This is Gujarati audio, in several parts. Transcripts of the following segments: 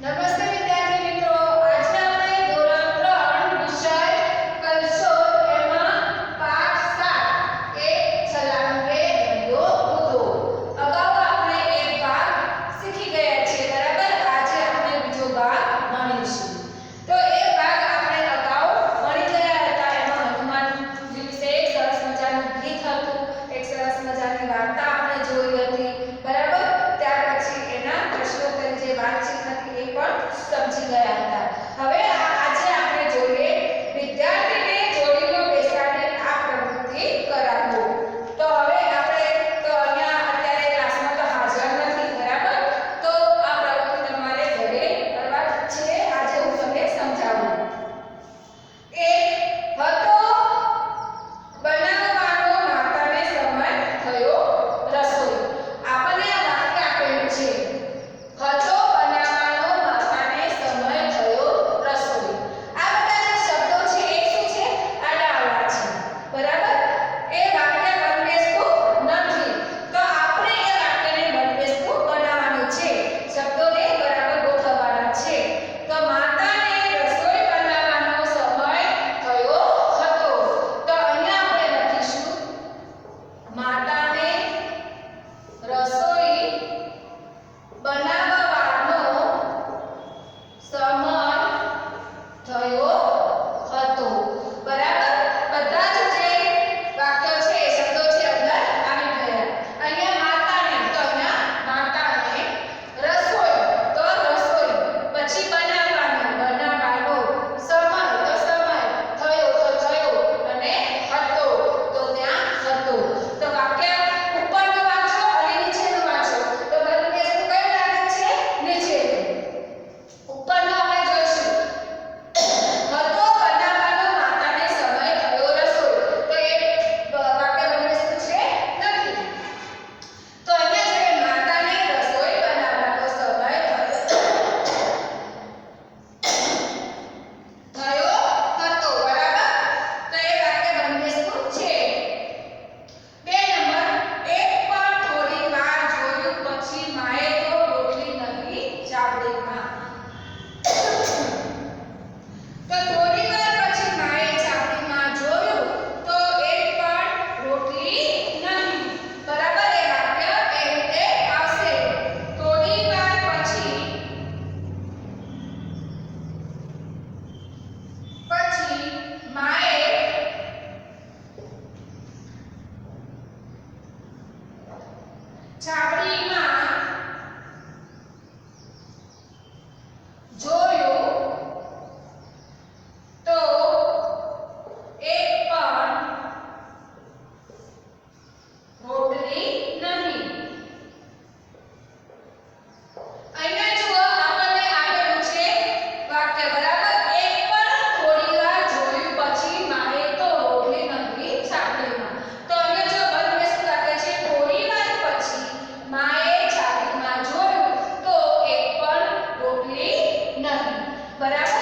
Namaste. para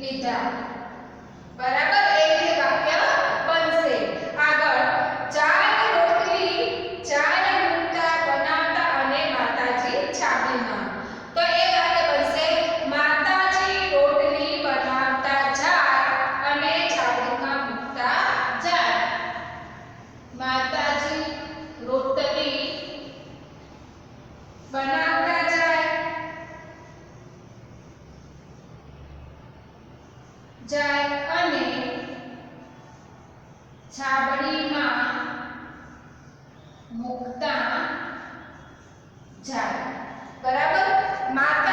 લીધા. બરાબર? જાય બરાબર? માતાજી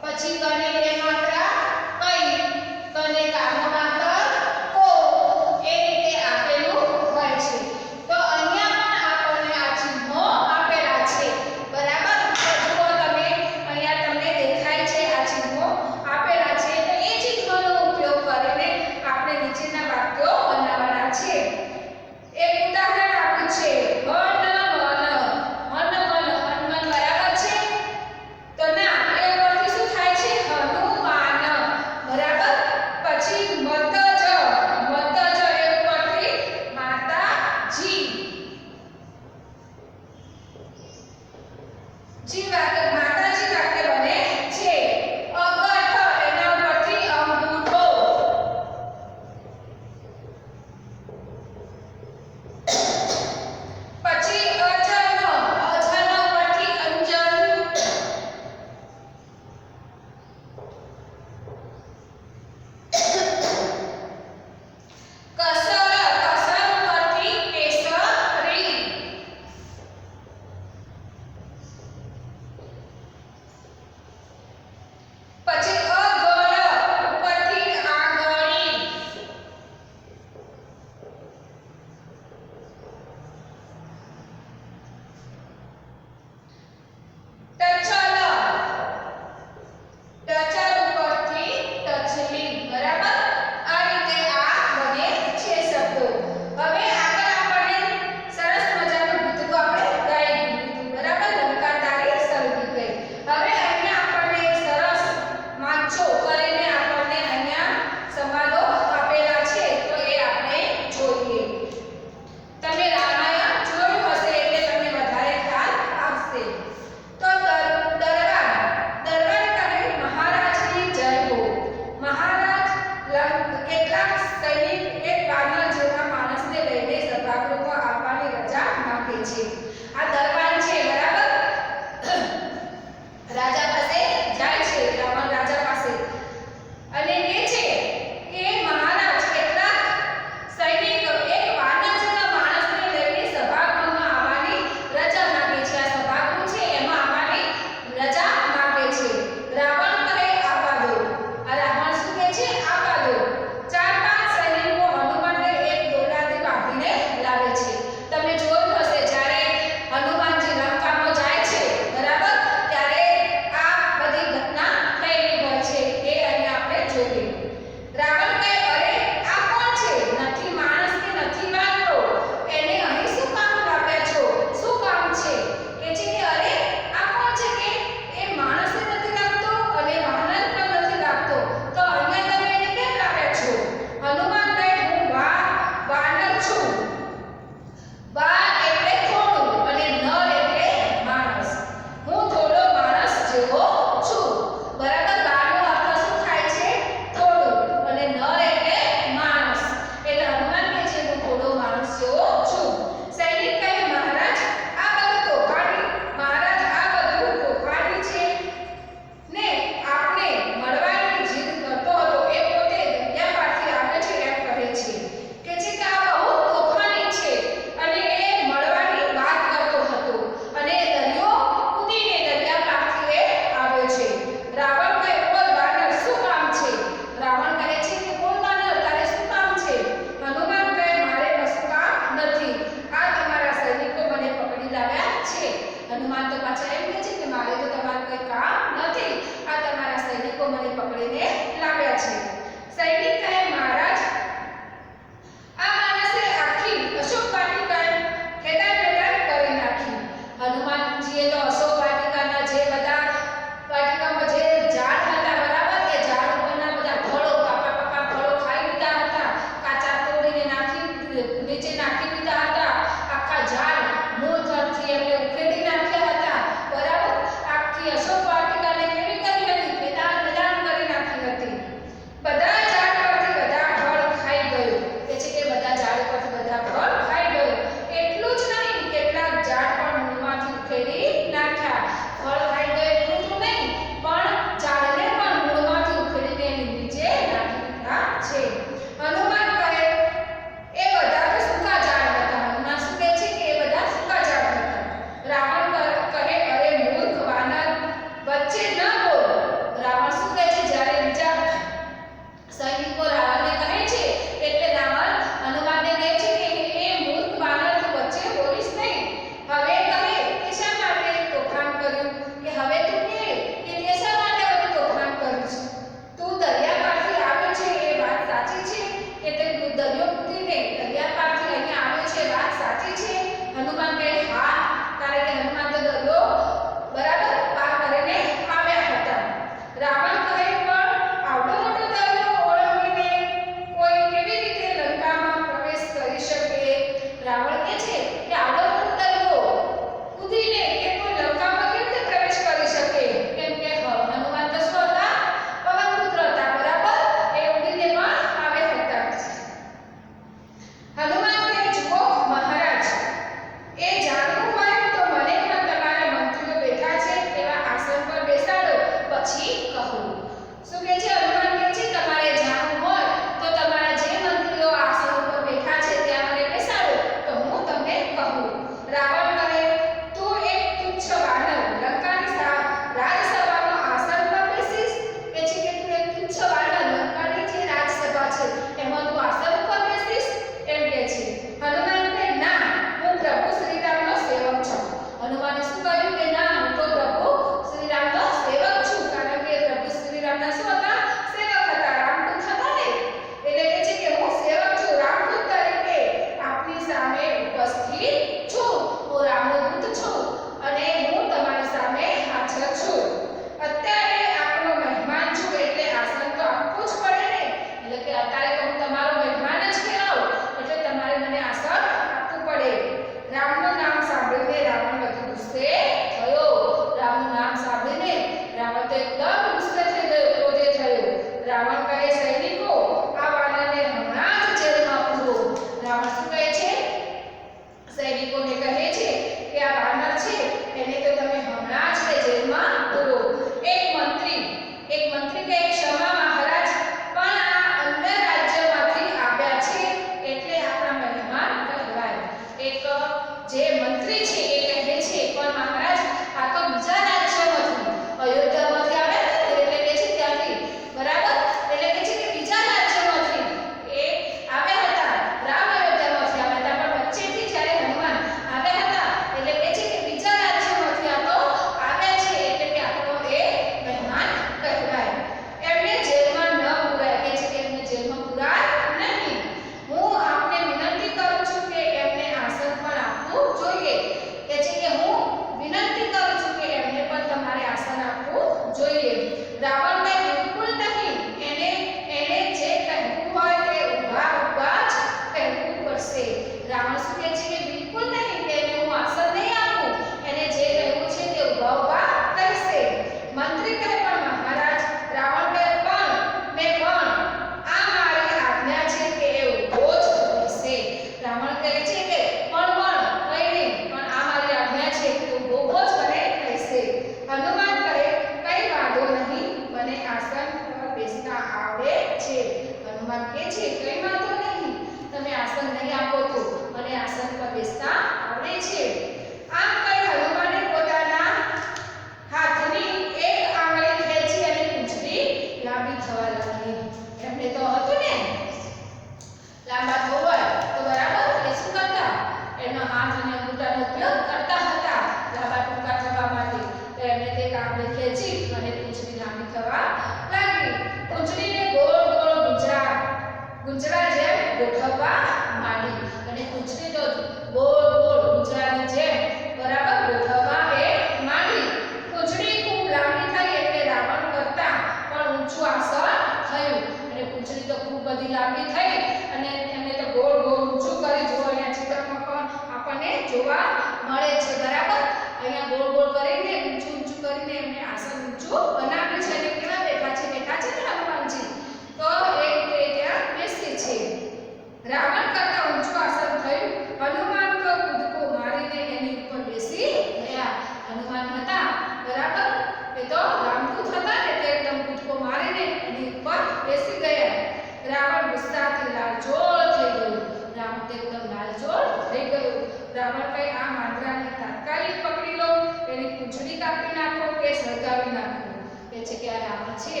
છે કે આ રાવણ છે.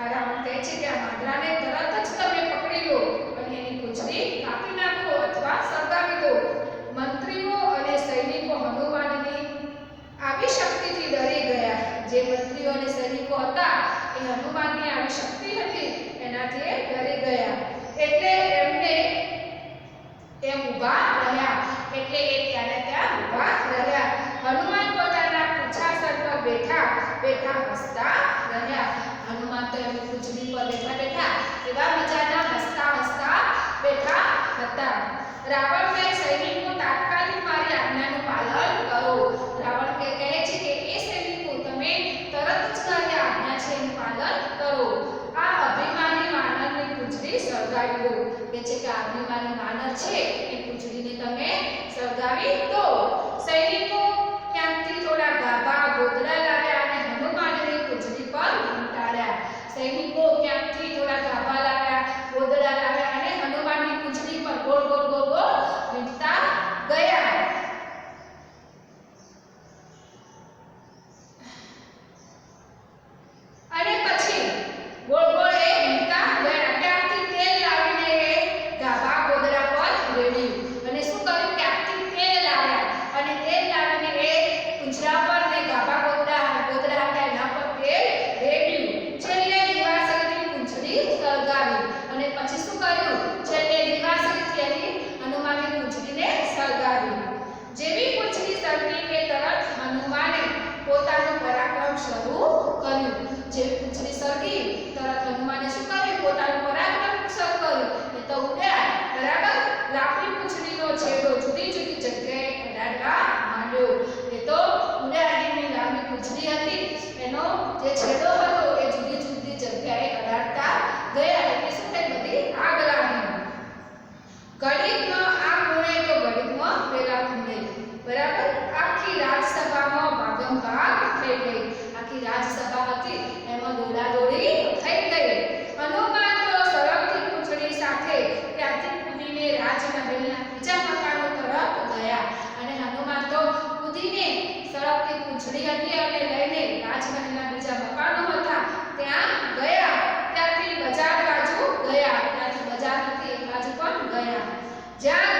આ રાવણ કહે છે કે આ માંદરાને તરત જ તમે પકડી લો અને એની પૂંછડી કાપી નાખો અથવા સળગાવી દો. મંત્રીઓ અને સૈનિકો હનુમાનની આવી શક્તિથી ડરી ગયા. જે મંત્રીઓ અને સૈનિકો હતા, એ હનુમાનની આવી શક્તિ હતી, એનાથી ડરી ગયા. એટલે એમને એમ ઊભા રહ્યા. એટલે એ ત્યાં ત્યાં ઊભા રહ્યા. હનુમાન પોતાના પૂછાસર પર બેઠા. બેઠા હસતા રહ્યા. હનુમાન તો એમની ખુજલી પર બેઠા બેઠા એવા બીજાના હસતા હસતા બેઠા હતા. રાવણ કહે સૈનિકો તાત્કાલિક મારી આજ્ઞાનું પાલન કરો. રાવણ કે કહે છે કે, એ સૈનિકો, તમે તરત જ મારી આજ્ઞા છે એનું પાલન કરો. આ અભિમાની માનવની ખુજલી સળગાવી દો. કે છે કે અભિમાની માનવ છે, એ ખુજલીને તમે Ya